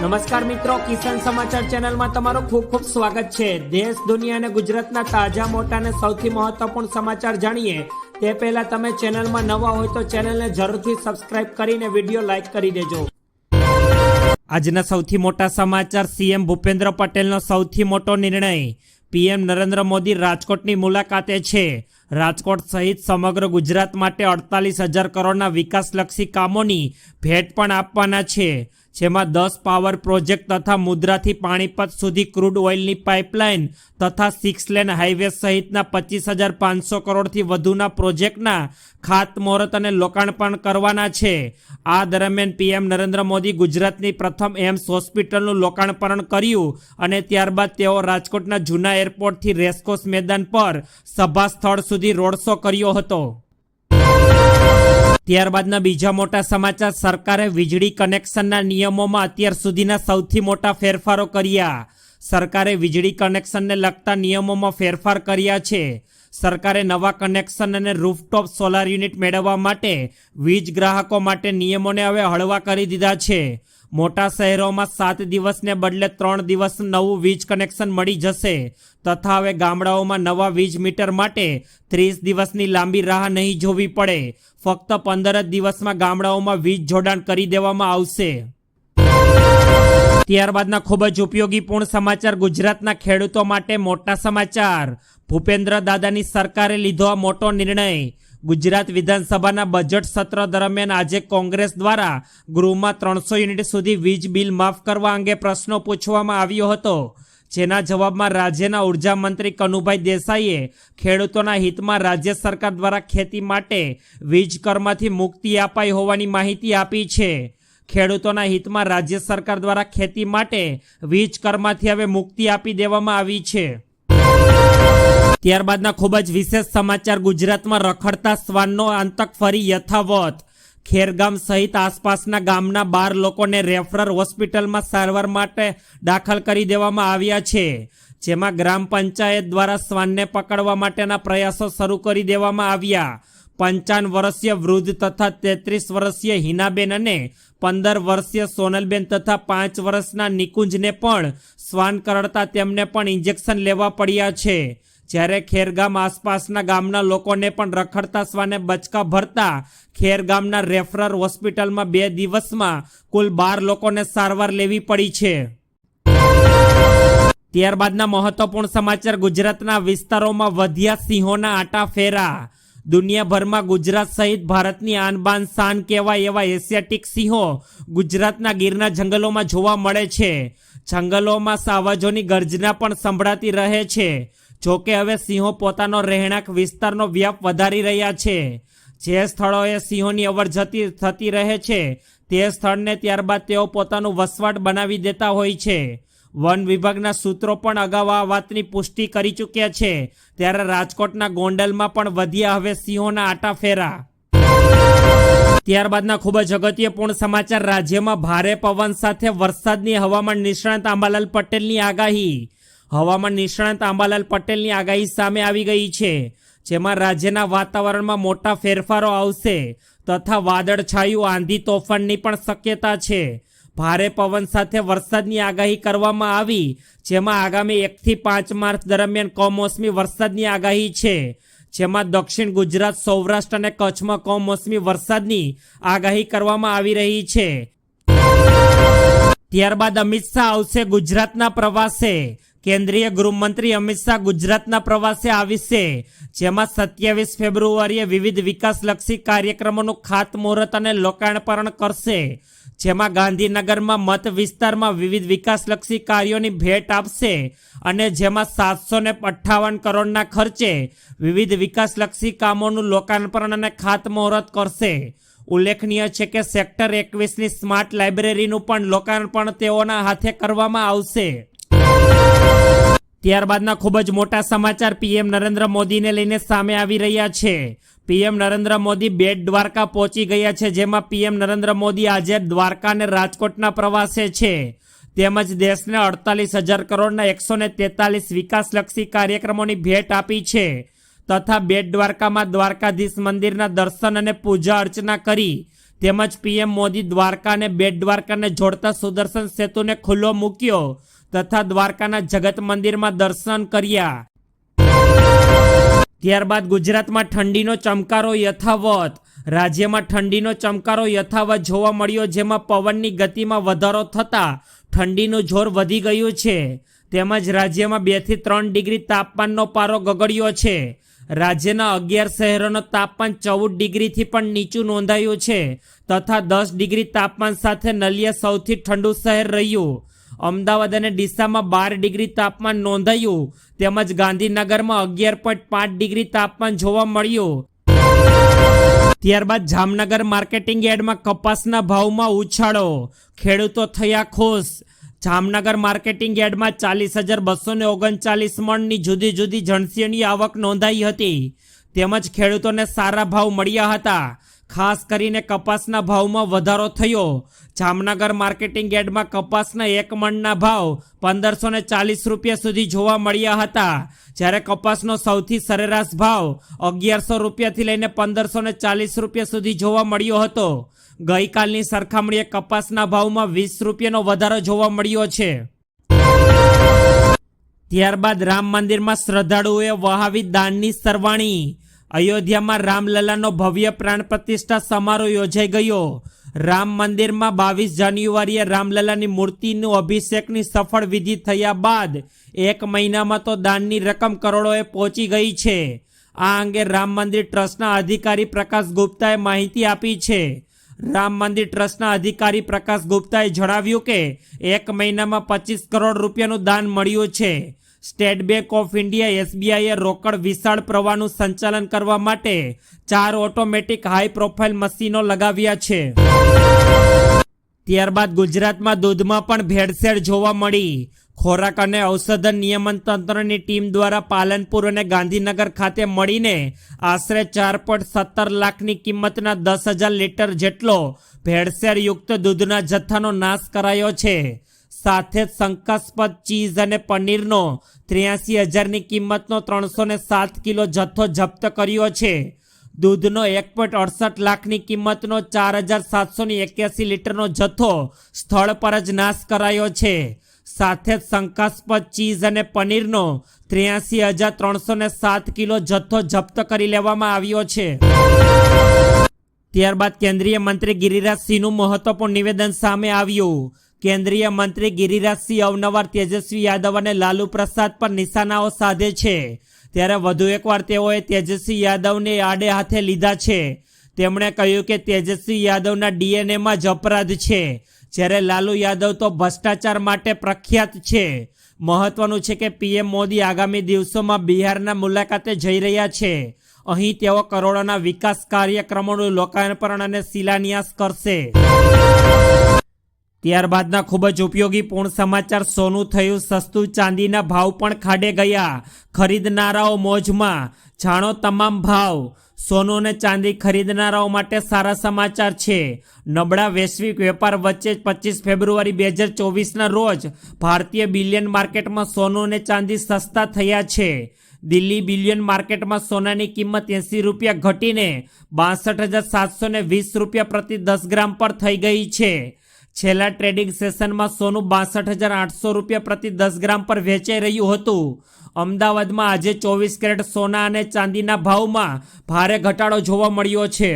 નમસ્કાર મિત્રો, કિસાન સમાચાર ચેનલમાં તમારું ખૂબ ખૂબ સ્વાગત છે. દેશ, દુનિયા અને ગુજરાતના તાજા, મોટા અને સૌથી મહત્વપૂર્ણ સમાચાર જાણીએ. તે પહેલા તમે ચેનલમાં નવા હોય તો ચેનલને જરૂરથી સબસ્ક્રાઇબ કરીને વીડિયો લાઇક કરી દેજો. આજના સૌથી મોટા સમાચાર, સીએમ ભૂપેન્દ્ર પટેલનો સૌથી મોટો નિર્ણય. પીએમ નરેન્દ્ર મોદી રાજકોટની મુલાકાતે છે. રાજકોટ સહિત સમગ્ર ગુજરાત માટે અડતાલીસ હજાર કરોડના વિકાસલક્ષી કામોની ભેટ પણ આપવાના છે. જેમાં દસ પાવર પ્રોજેક્ટ તથા મુદ્રાથી પાણીપત સુધી ક્રૂડ ઓઇલની પાઇપલાઇન તથા સિક્સ લેન હાઇવે સહિતના પચીસ હજાર પાંચસો કરોડથી વધુના પ્રોજેક્ટના ખાતમુહૂર્ત અને લોકાર્પણ કરવાના છે. આ દરમિયાન પીએમ નરેન્દ્ર મોદી ગુજરાતની પ્રથમ એમ્સ હોસ્પિટલનું લોકાર્પણ કર્યું અને ત્યારબાદ તેઓ રાજકોટના જૂના એરપોર્ટથી રેસકોસ મેદાન પર સભા સ્થળ સુધી રોડ શો કર્યો હતો. ત્યારબાદના બીજા મોટા સમાચાર, સરકારે વીજળી કનેક્શનના નિયમોમાં અત્યાર સુધીના સૌથી મોટા ફેરફારો કર્યા. સરકારે વીજળી કનેક્શનને લગતા નિયમોમાં ફેરફાર કર્યા છે. સરકારે નવા કનેક્શન અને રૂફટોપ સોલાર યુનિટ મેળવવા માટે વીજ ગ્રાહકો માટે નિયમોને હવે હળવા કરી દીધા છે. મોટા શહેરોમાં સાત દિવસને બદલે ત્રણ દિવસ નવું વીજ કનેક્શન મળી જશે. તથા હવે ગામડાઓમાં નવા વીજ મીટર માટે ત્રીસ દિવસની લાંબી રાહ નહીં જોવી પડે. ફક્ત પંદર જ દિવસમાં ગામડાઓમાં વીજ જોડાણ કરી દેવામાં આવશે. ત્યારબાદના ખૂબ જ ઉપયોગીપૂર્ણ સમાચાર ગુજરાતના ખેડૂતો માટે મોટા સમાચાર. ભૂપેન્દ્ર દાદાની સરકારે લીધો આ મોટો નિર્ણય. ગુજરાત વિધાનસભાના બજેટ સત્ર દરમિયાન આજે કોંગ્રેસ દ્વારા ગૃહમાં ત્રણસો યુનિટ સુધી વીજ બિલ માફ કરવા અંગે પ્રશ્નો પૂછવામાં આવ્યો હતો. જેના જવાબમાં રાજ્યના ઊર્જા મંત્રી કનુભાઈ દેસાઈએ ખેડૂતોના હિતમાં રાજ્ય સરકાર દ્વારા ખેતી માટે વીજ કરમાંથી મુક્તિ અપાઈ હોવાની માહિતી આપી છે. ખેડૂતોના હિતમાં રાજ્ય સરકાર દ્વારા ખેતી માટે વીજ કરમાંથી હવે મુક્તિ આપી દેવામાં આવી છે. ત્યારબાદના ખૂબ જ વિશેષ સમાચાર ગુજરાતમાં રખડતા શ્વાનનો આતંક ફરી યથાવત. ખેરગામ સહિત આસપાસના ગામના બાર લોકોને રેફરલ હોસ્પિટલમાં સારવાર માટે દાખલ કરી દેવામાં આવ્યા છે. જેમાં ગ્રામ પંચાયત દ્વારા શ્વાનને પકડવા માટેના પ્રયાસો શરૂ કરી દેવામાં આવ્યા. પંચાવન વર્ષીય વૃદ્ધ તથા તેત્રીસ વર્ષીય હિનાબેન અને પંદર વર્ષીય સોનલબેન તથા પાંચ વર્ષના નિકુંજને પણ શ્વાન કરડતા તેમને પણ ઇન્જેક્શન લેવા પડ્યા છે. જ્યારે ખેરગામ આસપાસના ગામના લોકોને પણ રખડતા શ્વાને બચકા ભરતા ખેરગામના રેફરર હોસ્પિટલમાં બે દિવસમાં કુલ બાર લોકોને સારવાર લેવી પડી છે. ત્યારબાદના મહત્વપૂર્ણ સમાચાર ગુજરાતના વિસ્તારોમાં વધ્યા સિંહોના આટા ફેરા. દુનિયાભરમાં ગુજરાત સહિત ભારતની આનબાન શાન કહેવાય એવા એશિયાટિક સિંહો ગુજરાતના ગીરના જંગલોમાં જોવા મળે છે. જંગલોમાં સાવજોની ગર્જના પણ સંભળાતી રહે છે. જોકે હવે સિંહો પોતાનો રહેણાંક વિસ્તારનો વ્યાપ વધારી રહ્યા છે. જે સ્થળોએ સિંહોની અવરજતી થતી રહે છે, તે સ્થળને ત્યારબાદ તેઓ પોતાનું વસવાટ બનાવી દેતા હોય છે. વન વિભાગના સૂત્રો પણ અગાઉ આ વાતની પુષ્ટિ કરી ચૂક્યા છે. ત્યારે રાજકોટના ગોંડલમાં પણ વધ્યા હવે સિંહોના આટા ફેરા. ત્યારબાદના ખૂબ જ અગત્યપૂર્ણ સમાચાર. રાજ્યમાં ભારે પવન સાથે વરસાદની હવામાન નિષ્ણાંત આંબાલાલ પટેલની આગાહી. હવામાન નિષ્ણાંત આંબાલાલ પટેલની આગાહી સામે આવી ગઈ છે, જેમાં રાજ્યના વાતાવરણમાં મોટા ફેરફારો આવશે તથા વાદળછાયું, આંધી તોફાનની પણ શક્યતા છે. ભારે પવન સાથે વરસાદની આગાહી કરવામાં આવી, જેમાં આગામી એકથી પાંચ માર્ચ દરમિયાન કમોસમી વરસાદની આગાહી છે, જેમાં દક્ષિણ ગુજરાત, સૌરાષ્ટ્ર અને કચ્છમાં કમોસમી વરસાદની આગાહી કરવામાં આવી રહી છે. ત્યારબાદ અમિત શાહ આવશે ગુજરાતના પ્રવાસે. કેન્દ્રીય ગૃહમંત્રી અમિત શાહ ગુજરાતના પ્રવાસે આવીશે જેમાં સત્યાવીસ ફેબ્રુઆરીએ વિવિધ વિકાસલક્ષી કાર્યક્રમોનું ખાતમુહૂર્ત અને લોકાર્પણ કરશે. જેમાં ગાંધીનગરમાં મત વિસ્તારમાં વિવિધ વિકાસલક્ષી કાર્યોની ભેટ આપશે અને જેમાં સાતસો ને અઠ્ઠાવન કરોડના ખર્ચે વિવિધ વિકાસલક્ષી કામોનું લોકાર્પણ અને ખાતમુહૂર્ત કરશે. ઉલ્લેખનીય છે કે સેક્ટર એકવીસની સ્માર્ટ લાઇબ્રેરીનું પણ લોકાર્પણ તેઓના હાથે કરવામાં આવશે. ત્યારબાદના ખૂબ જ મોટા સમાચાર પીએમ નરેન્દ્ર મોદીને લઈને સામે આવી રહ્યા છે. પીએમ નરેન્દ્ર મોદી બેટ દ્વારકા પહોંચી ગયા છે, જેમાં પીએમ નરેન્દ્ર મોદી આજે દ્વારકા અને રાજકોટના પ્રવાસે છે. તેમજ દેશને અડતાલીસ હજાર કરોડના એકસો ને તેતાલીસ વિકાસલક્ષી કાર્યક્રમોની ભેટ આપી છે. તથા બેટ દ્વારકામાં દ્વારકાધીશ મંદિરના દર્શન અને પૂજા અર્ચના કરી. તેમજ પીએમ મોદી દ્વારકા અને બેટ દ્વારકાને જોડતા સુદર્શન સેતુને ખુલ્લો મૂક્યો. તથા દ્વારકાના જગત મંદિરમાં દર્શન કર્યા. ત્યારબાદ ગુજરાતમાં ઠંડીનો ચમકારો યથાવત. રાજ્યમાં ઠંડીનો ચમકારો યથાવત જોવા મળ્યો, જેમાં પવનની ગતિમાં વધારો થતાં ઠંડીનું જોર વધી ગયું છે. તેમજ રાજ્યમાં બેથી ત્રણ ડિગ્રી તાપમાનનો પારો ગગડ્યો છે. રાજ્યના અગિયાર શહેરોનું તાપમાન ચૌદ ડિગ્રીથી પણ નીચું નોંધાયું છે. તથા દસ ડિગ્રી તાપમાન સાથે નલિયા સૌથી ઠંડુ શહેર રહ્યું. અમદાવાદ અને ડીસામાં બાર ડિગ્રી તાપમાન નોંધાયું. તેમજ ગાંધીનગરમાં અગિયાર પોઈન્ટ પાંચ ડિગ્રી તાપમાન જોવા મળ્યું. ત્યારબાદ જામનગર માર્કેટિંગ યાર્ડમાં કપાસના ભાવમાં ઉછાળો. ખેડૂતો થયા ખુશ. જામનગર માર્કેટિંગ યાર્ડમાં ચાલીસ હજાર બસો ને ઓગણચાલીસ મણની જુદી જુદી જણસીઓની આવક નોંધાઈ હતી. તેમજ ખેડૂતોને સારા ભાવ મળ્યા હતા. ખાસ કરીને કપાસના ભાવમાં વધારો થયો. જામનગર માર્કેટિંગ યાર્ડમાં કપાસના એક મણના ભાવ પંદરસો ચાલીસ રૂપિયા સુધી જોવા મળ્યા હતા. જ્યારે કપાસનો સૌથી સરેરાશ ભાવ અગિયારસો રૂપિયાથી લઈને પંદરસો ને ચાલીસ રૂપિયા સુધી જોવા મળ્યો હતો. ગઈકાલની સરખામણીએ કપાસના ભાવમાં વીસ રૂપિયાનો વધારો જોવા મળ્યો છે. ત્યારબાદ રામ મંદિરમાં શ્રદ્ધાળુઓએ વહાવી દાનની સરવાણી. અયોધ્યામાં રામલલાનો ભવ્ય પ્રાણ પ્રતિષ્ઠા સમારોહ યોજાઈ ગયો. રામ મંદિરમાં બાવીસ જાન્યુઆરીએ રામલલાની મૂર્તિનું અભિષેકની સફળ વિધિ થયા બાદ એક મહિનામાં તો દાનની રકમ કરોડોએ પહોંચી ગઈ છે. આ અંગે રામ મંદિર ટ્રસ્ટના અધિકારી પ્રકાશ ગુપ્તાએ માહિતી આપી છે. રામ મંદિર ટ્રસ્ટના અધિકારી પ્રકાશ ગુપ્તાએ જણાવ્યું કે, એક મહિનામાં પચીસ કરોડ રૂપિયાનું દાન મળ્યું છે. સ્ટેટ બેંક ઓફ ઇન્ડિયા એસબીઆઈએ રોકડ વિશાળ પ્રવાહનું સંચાલન કરવા માટે ચાર ઓટોમેટિક હાઈ પ્રોફાઇલ મશીનો લગાવ્યા છે. ત્યારબાદ ગુજરાતમાં દૂધમાં પણ ભેળસેળ જોવા મળી. ખોરાક અને ઔષધન નિયમન તંત્રની ટીમ દ્વારા પાલનપુર અને ગાંધીનગર ખાતે મળીને આશરે ચાર પોઈન્ટ સત્તર લાખની કિંમતના દસ હજાર લીટર જેટલો ભેળસેળયુક્ત દૂધના જથ્થાનો નાશ કરાયો છે. સાથે શંકાસ્પદ ચીઝ અને પનીરનો ત્ર્યાસી હજારની કિંમતનો ત્રણસો ને સાત કિલો જથ્થો જપ્ત કર્યો છે. દૂધનો એક પોઈન્ટ અડસઠ લાખની કિંમતનો ચાર હજાર સાતસોની એક્યાસી લીટરનો જથ્થો સ્થળ પર જ નાશ કરાયો છે. સાથે જ શંકાસ્પદ ચીઝ અને પનીરનો ત્ર્યાસી હજાર ત્રણસો સાત કિલો જથ્થો જપ્ત કરી લેવામાં આવ્યો છે. ત્યારબાદ કેન્દ્રીય મંત્રી ગિરિરાજસિંહનું મહત્વપૂર્ણ નિવેદન સામે આવ્યું. કેન્દ્રીય મંત્રી ગિરિરાજસિંહ અવનવાર તેજસ્વી યાદવ અને લાલુ પ્રસાદ પર નિશાનાઓ સાધે છે. ત્યારે વધુ એકવાર તેઓએ તેજસ્વી યાદવને આડે હાથે લીધા છે. તેમણે કહ્યું કે તેજસ્વી યાદવના ડીએનએમાં જ અપરાધ છે. જ્યારે લાલુ યાદવ તો ભ્રષ્ટાચાર માટે પ્રખ્યાત છે. મહત્વનું છે કે પીએમ મોદી આગામી દિવસોમાં બિહારના મુલાકાતે જઈ રહ્યા છે. અહીં તેઓ કરોડોના વિકાસ કાર્યક્રમોનું લોકાર્પણ અને શિલાન્યાસ કરશે. ત્યારબાદના ખૂબ જ ઉપયોગી પૂર્ણ સમાચાર સોનું થયું, સસ્તું ચાંદીના ભાવ પણ ખાડે ગયા. ખરીદનારાઓ મોજમાં. જાણો તમામ ભાવ. સોનું અને ચાંદી ખરીદનારાઓ માટે સારા સમાચાર છે. નબળા વૈશ્વિક વેપાર વચ્ચે પચીસ ફેબ્રુઆરી બે હજાર ચોવીસના રોજ ભારતીય બિલિયન માર્કેટમાં સોનું અને ચાંદી સસ્તા થયા છે. દિલ્હી બિલિયન માર્કેટમાં સોનાની કિંમત એંસી રૂપિયા ઘટીને બાસઠ હજાર સાતસો ને વીસ રૂપિયા પ્રતિ દસ ગ્રામ પર થઈ ગઈ છે. છેલ્લા ટ્રેડિંગ સેશનમાં સોનું બાસઠ હજાર આઠસો રૂપિયા પ્રતિ દસ ગ્રામ પર વેચાઈ રહ્યું હતું. અમદાવાદમાં આજે ચોવીસ કેરેટ સોના અને ચાંદીના ભાવમાં ભારે ઘટાડો જોવા મળ્યો છે.